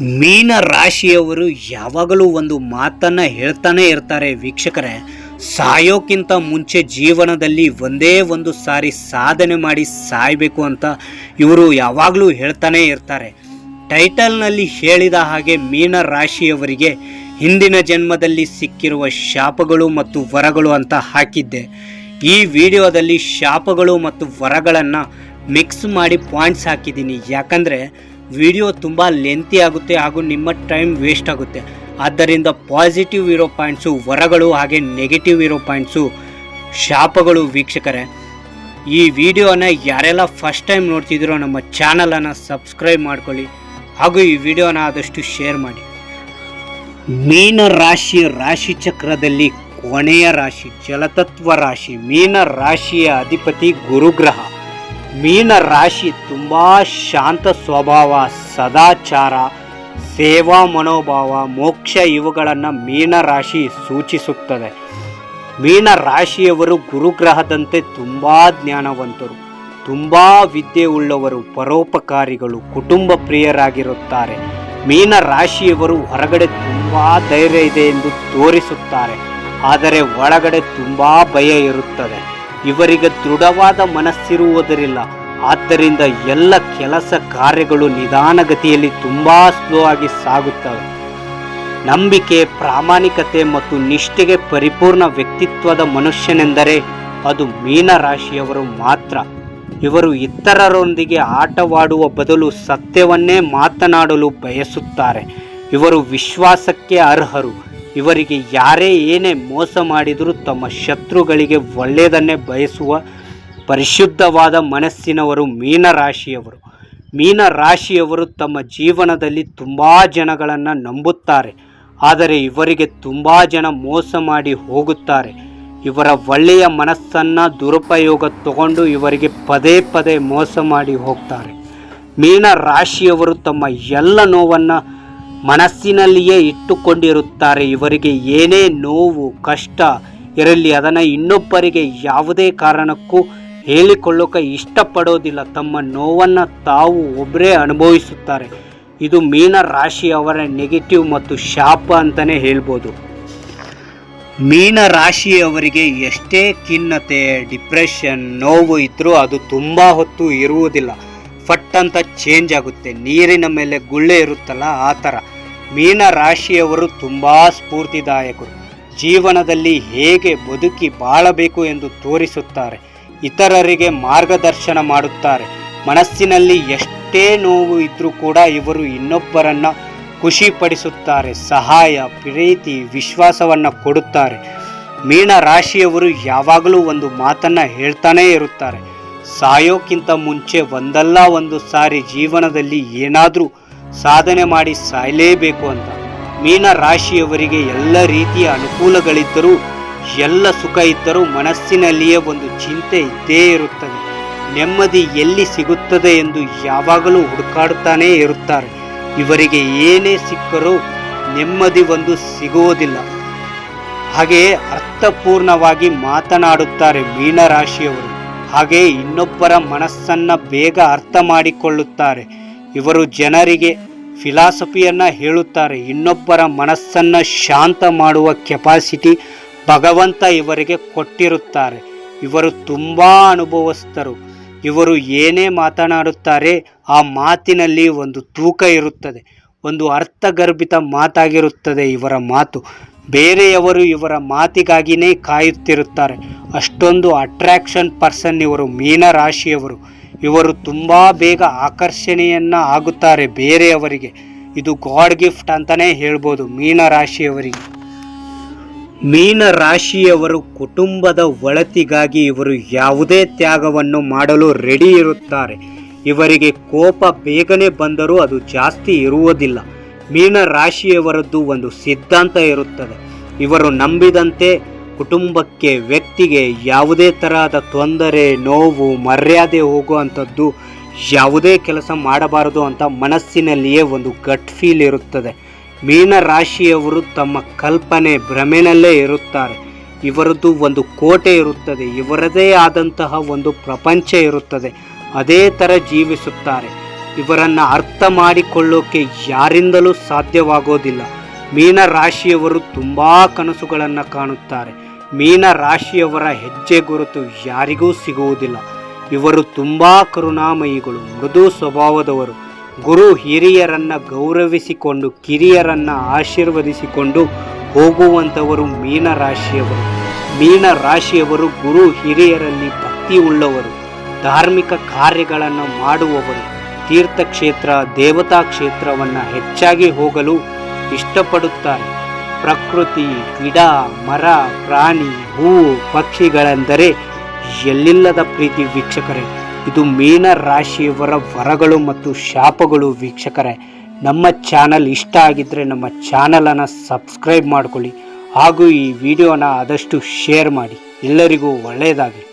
ಮೀನ ರಾಶಿಯವರು ಯಾವಾಗಲೂ ಒಂದು ಮಾತನ್ನ ಹೇಳ್ತಾನೆ ಇರ್ತಾರೆ ವೀಕ್ಷಕರೇ. ಸಾಯೋಕ್ಕಿಂತ ಮುಂಚೆ ಜೀವನದಲ್ಲಿ ಒಂದೇ ಒಂದು ಸಾರಿ ಸಾಧನೆ ಮಾಡಿ ಸಾಯಬೇಕು ಅಂತ ಇವರು ಯಾವಾಗಲೂ ಹೇಳ್ತಾನೆ ಇರ್ತಾರೆ. ಟೈಟಲ್ನಲ್ಲಿ ಹೇಳಿದ ಹಾಗೆ ಮೀನ ರಾಶಿಯವರಿಗೆ ಹಿಂದಿನ ಜನ್ಮದಲ್ಲಿ ಸಿಕ್ಕಿರುವ ಶಾಪಗಳು ಮತ್ತು ವರಗಳು ಅಂತ ಹಾಕಿದ್ದೆ. ಈ ವಿಡಿಯೋದಲ್ಲಿ ಶಾಪಗಳು ಮತ್ತು ವರಗಳನ್ನು ಮಿಕ್ಸ್ ಮಾಡಿ ಪಾಯಿಂಟ್ಸ್ ಹಾಕಿದ್ದೀನಿ. ಯಾಕಂದರೆ ವಿಡಿಯೋ ತುಂಬ ಲೆಂತಿ ಆಗುತ್ತೆ ಹಾಗೂ ನಿಮ್ಮ ಟೈಮ್ ವೇಸ್ಟ್ ಆಗುತ್ತೆ. ಆದ್ದರಿಂದ ಪಾಸಿಟಿವ್ ಇರೋ ಪಾಯಿಂಟ್ಸು ವರಗಳು ಹಾಗೆ ನೆಗೆಟಿವ್ ಇರೋ ಪಾಯಿಂಟ್ಸು ಶಾಪಗಳು ವೀಕ್ಷಕರೇ. ಈ ವಿಡಿಯೋನ ಯಾರೆಲ್ಲ ಫಸ್ಟ್ ಟೈಮ್ ನೋಡ್ತಿದ್ದೀರೋ ನಮ್ಮ ಚಾನಲನ್ನು ಸಬ್ಸ್ಕ್ರೈಬ್ ಮಾಡ್ಕೊಳ್ಳಿ. ಹಾಗೂ ಈ ವಿಡಿಯೋನ ಆದಷ್ಟು ಶೇರ್ ಮಾಡಿ. ಮೀನ ರಾಶಿ ರಾಶಿ ಚಕ್ರದಲ್ಲಿ ಕೊನೆಯ ರಾಶಿ ಜಲತತ್ವ ರಾಶಿ ಮೀನ ರಾಶಿಯ ಅಧಿಪತಿ ಗುರುಗ್ರಹ. ಮೀನ ರಾಶಿ ತುಂಬ ಶಾಂತ ಸ್ವಭಾವ, ಸದಾಚಾರ, ಸೇವಾ ಮನೋಭಾವ, ಮೋಕ್ಷ ಇವುಗಳನ್ನು ಮೀನ ರಾಶಿ ಸೂಚಿಸುತ್ತದೆ. ಮೀನ ರಾಶಿಯವರು ಗುರುಗ್ರಹದಂತೆ ತುಂಬ ಜ್ಞಾನವಂತರು. ತುಂಬ ವಿದ್ಯೆ ಉಳ್ಳವರು ಪರೋಪಕಾರಿಗಳು, ಕುಟುಂಬ ಪ್ರಿಯರಾಗಿರುತ್ತಾರೆ. ಮೀನ ರಾಶಿಯವರು ಹೊರಗಡೆ ತುಂಬ ಧೈರ್ಯ ಇದೆ ಎಂದು ತೋರಿಸುತ್ತಾರೆ. ಆದರೆ ಒಳಗಡೆ ತುಂಬ ಭಯ ಇರುತ್ತದೆ. ಇವರಿಗೆ ದೃಢವಾದ ಮನಸ್ಸಿರುವುದರಿಲ್ಲ ಆದ್ದರಿಂದ ಎಲ್ಲ ಕೆಲಸ ಕಾರ್ಯಗಳು ನಿಧಾನಗತಿಯಲ್ಲಿ ತುಂಬ ಸ್ಲೋ ಆಗಿ ಸಾಗುತ್ತವೆ. ನಂಬಿಕೆ, ಪ್ರಾಮಾಣಿಕತೆ ಮತ್ತು ನಿಷ್ಠೆಗೆ ಪರಿಪೂರ್ಣ ವ್ಯಕ್ತಿತ್ವದ ಮನುಷ್ಯನೆಂದರೆ ಅದು ಮೀನ ರಾಶಿಯವರು ಮಾತ್ರ. ಇವರು ಇತರರೊಂದಿಗೆ ಆಟವಾಡುವ ಬದಲು ಸತ್ಯವನ್ನೇ ಮಾತನಾಡಲು ಬಯಸುತ್ತಾರೆ. ಇವರು ವಿಶ್ವಾಸಕ್ಕೆ ಅರ್ಹರು. ಇವರಿಗೆ ಯಾರೇ ಏನೇ ಮೋಸ ಮಾಡಿದರೂ ತಮ್ಮ ಶತ್ರುಗಳಿಗೆ ಒಳ್ಳೆಯದನ್ನೇ ಬಯಸುವ ಪರಿಶುದ್ಧವಾದ ಮನಸ್ಸಿನವರು ಮೀನರಾಶಿಯವರು. ಮೀನರಾಶಿಯವರು ತಮ್ಮ ಜೀವನದಲ್ಲಿ ತುಂಬ ಜನಗಳನ್ನು ನಂಬುತ್ತಾರೆ. ಆದರೆ ಇವರಿಗೆ ತುಂಬ ಜನ ಮೋಸ ಮಾಡಿ ಹೋಗುತ್ತಾರೆ. ಇವರ ಒಳ್ಳೆಯ ಮನಸ್ಸನ್ನು ದುರುಪಯೋಗ ತಗೊಂಡು ಇವರಿಗೆ ಪದೇ ಪದೇ ಮೋಸ ಮಾಡಿ ಹೋಗ್ತಾರೆ. ಮೀನ ರಾಶಿಯವರು ತಮ್ಮ ಎಲ್ಲ ನೋವನ್ನು ಮನಸ್ಸಿನಲ್ಲಿಯೇ ಇಟ್ಟುಕೊಂಡಿರುತ್ತಾರೆ. ಇವರಿಗೆ ಏನೇ ನೋವು, ಕಷ್ಟ ಇರಲಿ, ಅದನ್ನು ಇನ್ನೊಬ್ಬರಿಗೆ ಯಾವುದೇ ಕಾರಣಕ್ಕೂ ಹೇಳಿಕೊಳ್ಳೋಕೆ ಇಷ್ಟಪಡೋದಿಲ್ಲ. ತಮ್ಮ ನೋವನ್ನು ತಾವು ಒಬ್ಬರೇ ಅನುಭವಿಸುತ್ತಾರೆ. ಇದು ಮೀನ ರಾಶಿಯವರ ನೆಗೆಟಿವ್ ಮತ್ತು ಶಾಪ ಅಂತಲೇ ಹೇಳ್ಬೋದು. ಮೀನ ರಾಶಿಯವರಿಗೆ ಎಷ್ಟೇ ಖಿನ್ನತೆ, ಡಿಪ್ರೆಷನ್, ನೋವು ಇದ್ದರೂ ಅದು ತುಂಬ ಹೊತ್ತು ಇರುವುದಿಲ್ಲ. ಫಟ್ ಅಂತ ಚೇಂಜ್ ಆಗುತ್ತೆ. ನೀರಿನ ಮೇಲೆ ಗುಳ್ಳೆ ಇರುತ್ತಲ್ಲ, ಆ ಥರ. ಮೀನ ರಾಶಿಯವರು ತುಂಬ ಸ್ಫೂರ್ತಿದಾಯಕರು. ಜೀವನದಲ್ಲಿ ಹೇಗೆ ಬದುಕಿ ಬಾಳಬೇಕು ಎಂದು ತೋರಿಸುತ್ತಾರೆ. ಇತರರಿಗೆ ಮಾರ್ಗದರ್ಶನ ಮಾಡುತ್ತಾರೆ. ಮನಸ್ಸಿನಲ್ಲಿ ಎಷ್ಟೇ ನೋವು ಇದ್ದರೂ ಕೂಡ ಇವರು ಇನ್ನೊಬ್ಬರನ್ನ ಖುಷಿಪಡಿಸುತ್ತಾರೆ, ಸಹಾಯ, ಪ್ರೀತಿ, ವಿಶ್ವಾಸವನ್ನು ಕೊಡುತ್ತಾರೆ. ಮೀನ ರಾಶಿಯವರು ಯಾವಾಗಲೂ ಒಂದು ಮಾತನ್ನು ಹೇಳ್ತಾನೇ ಇರುತ್ತಾರೆ. ಸಾಯೋಕ್ಕಿಂತ ಮುಂಚೆ ಒಂದಲ್ಲ ಒಂದು ಸಾರಿ ಜೀವನದಲ್ಲಿ ಏನಾದರೂ ಸಾಧನೆ ಮಾಡಿ ಸಾಯಲೇಬೇಕು ಅಂತ. ಮೀನ ರಾಶಿಯವರಿಗೆ ಎಲ್ಲ ರೀತಿಯ ಅನುಕೂಲಗಳಿದ್ದರೂ, ಎಲ್ಲ ಸುಖ ಇದ್ದರೂ ಮನಸ್ಸಿನಲ್ಲಿಯೇ ಒಂದು ಚಿಂತೆ ಇದ್ದೇ ಇರುತ್ತದೆ. ನೆಮ್ಮದಿ ಎಲ್ಲಿ ಸಿಗುತ್ತದೆ ಎಂದು ಯಾವಾಗಲೂ ಹುಡುಕಾಡುತ್ತಾನೇ ಇರುತ್ತಾರೆ. ಇವರಿಗೆ ಏನೇ ಸಿಕ್ಕರೂ ನೆಮ್ಮದಿ ಒಂದು ಸಿಗುವುದಿಲ್ಲ. ಹಾಗೆಯೇ ಅರ್ಥಪೂರ್ಣವಾಗಿ ಮಾತನಾಡುತ್ತಾರೆ ಮೀನರಾಶಿಯವರು. ಹಾಗೆ ಇನ್ನೊಬ್ಬರ ಮನಸ್ಸನ್ನ ಬೇಗ ಅರ್ಥ ಮಾಡಿಕೊಳ್ಳುತ್ತಾರೆ. ಇವರು ಜನರಿಗೆ ಫಿಲಾಸಫಿಯನ್ನ ಹೇಳುತ್ತಾರೆ. ಇನ್ನೊಬ್ಬರ ಮನಸ್ಸನ್ನ ಶಾಂತ ಮಾಡುವ ಕೆಪಾಸಿಟಿ ಭಗವಂತ ಇವರಿಗೆ ಕೊಟ್ಟಿರುತ್ತಾರೆ. ಇವರು ತುಂಬ ಅನುಭವಸ್ಥರು. ಇವರು ಏನೇ ಮಾತನಾಡುತ್ತಾರೆ, ಆ ಮಾತಿನಲ್ಲಿ ಒಂದು ತೂಕ ಇರುತ್ತದೆ, ಒಂದು ಅರ್ಥಗರ್ಭಿತ ಮಾತಾಗಿರುತ್ತದೆ ಇವರ ಮಾತು. ಬೇರೆಯವರು ಇವರ ಮಾತಿಗಾಗಿನೇ ಕಾಯುತ್ತಿರುತ್ತಾರೆ. ಅಷ್ಟೊಂದು ಅಟ್ರಾಕ್ಷನ್ ಪರ್ಸನ್ ಇವರು ಮೀನ ರಾಶಿಯವರು ಇವರು ತುಂಬ ಬೇಗ ಆಕರ್ಷಣೆಯನ್ನು ಆಗುತ್ತಾರೆ ಬೇರೆಯವರಿಗೆ. ಇದು ಗಾಡ್ ಗಿಫ್ಟ್ ಅಂತಲೇ ಹೇಳ್ಬೋದು ಮೀನ ರಾಶಿಯವರಿಗೆ ಮೀನ ರಾಶಿಯವರು ಕುಟುಂಬದ ಒಳತಿಗಾಗಿ ಇವರು ಯಾವುದೇ ತ್ಯಾಗವನ್ನು ಮಾಡಲು ರೆಡಿ ಇರುತ್ತಾರೆ. ಇವರಿಗೆ ಕೋಪ ಬೇಗನೆ ಬಂದರೂ ಅದು ಜಾಸ್ತಿ ಇರುವುದಿಲ್ಲ. ಮೀನ ರಾಶಿಯವರದ್ದು ಒಂದು ಸಿದ್ಧಾಂತ ಇರುತ್ತದೆ. ಇವರು ನಂಬಿದಂತೆ ಕುಟುಂಬಕ್ಕೆ ವ್ಯಕ್ತಿಗೆ ಯಾವುದೇ ತರಹದ ತೊಂದರೆ, ನೋವು, ಮರ್ಯಾದೆ ಹೋಗುವಂಥದ್ದು ಯಾವುದೇ ಕೆಲಸ ಮಾಡಬಾರದು ಅಂತ ಮನಸ್ಸಿನಲ್ಲಿಯೇ ಒಂದು ಗಟ್ ಫೀಲ್ ಇರುತ್ತದೆ. ಮೀನ ರಾಶಿಯವರು ತಮ್ಮ ಕಲ್ಪನೆ ಭ್ರಮೆನಲ್ಲೇ ಇರುತ್ತಾರೆ. ಇವರದ್ದು ಒಂದು ಕೋಟೆ ಇರುತ್ತದೆ. ಇವರದೇ ಆದಂತಹ ಒಂದು ಪ್ರಪಂಚ ಇರುತ್ತದೆ. ಅದೇ ಥರ ಜೀವಿಸುತ್ತಾರೆ. ಇವರನ್ನು ಅರ್ಥ ಮಾಡಿಕೊಳ್ಳೋಕೆ ಯಾರಿಂದಲೂ ಸಾಧ್ಯವಾಗೋದಿಲ್ಲ. ಮೀನ ರಾಶಿಯವರು ತುಂಬ ಕನಸುಗಳನ್ನು ಕಾಣುತ್ತಾರೆ. ಮೀನ ರಾಶಿಯವರ ಹೆಜ್ಜೆ ಗುರುತು ಯಾರಿಗೂ ಸಿಗುವುದಿಲ್ಲ. ಇವರು ತುಂಬ ಕರುಣಾಮಯಿಗಳು, ಮೃದು ಸ್ವಭಾವದವರು. ಗುರು ಹಿರಿಯರನ್ನ ಗೌರವಿಸಿಕೊಂಡು, ಕಿರಿಯರನ್ನ ಆಶೀರ್ವದಿಸಿಕೊಂಡು ಹೋಗುವಂಥವರು ಮೀನ ರಾಶಿಯವರು ಗುರು ಹಿರಿಯರಲ್ಲಿ ಭಕ್ತಿ ಉಳ್ಳವರು ಧಾರ್ಮಿಕ ಕಾರ್ಯಗಳನ್ನು ಮಾಡುವವರು. ತೀರ್ಥಕ್ಷೇತ್ರ, ದೇವತಾ ಕ್ಷೇತ್ರವನ್ನು ಹೆಚ್ಚಾಗಿ ಹೋಗಲು ಇಷ್ಟಪಡುತ್ತಾರೆ. ಪ್ರಕೃತಿ, ಗಿಡ, ಮರ, ಪ್ರಾಣಿ ಹೂವು ಪಕ್ಷಿಗಳೆಂದರೆ ಎಲ್ಲಿಲ್ಲದ ಪ್ರೀತಿ ವೀಕ್ಷಕರೇ. ಇದು ಮೀನ ರಾಶಿಯವರ ವರಗಳು ಮತ್ತು ಶಾಪಗಳು ವೀಕ್ಷಕರೇ. ನಮ್ಮ ಚಾನಲ್ ಇಷ್ಟ ಆಗಿದ್ದರೆ ನಮ್ಮ ಚಾನಲನ್ನು ಸಬ್ಸ್ಕ್ರೈಬ್ ಮಾಡಿಕೊಳ್ಳಿ ಹಾಗೂ ಈ ವಿಡಿಯೋನ ಆದಷ್ಟು ಶೇರ್ ಮಾಡಿ. ಎಲ್ಲರಿಗೂ ಒಳ್ಳೆಯದಾಗಲಿ.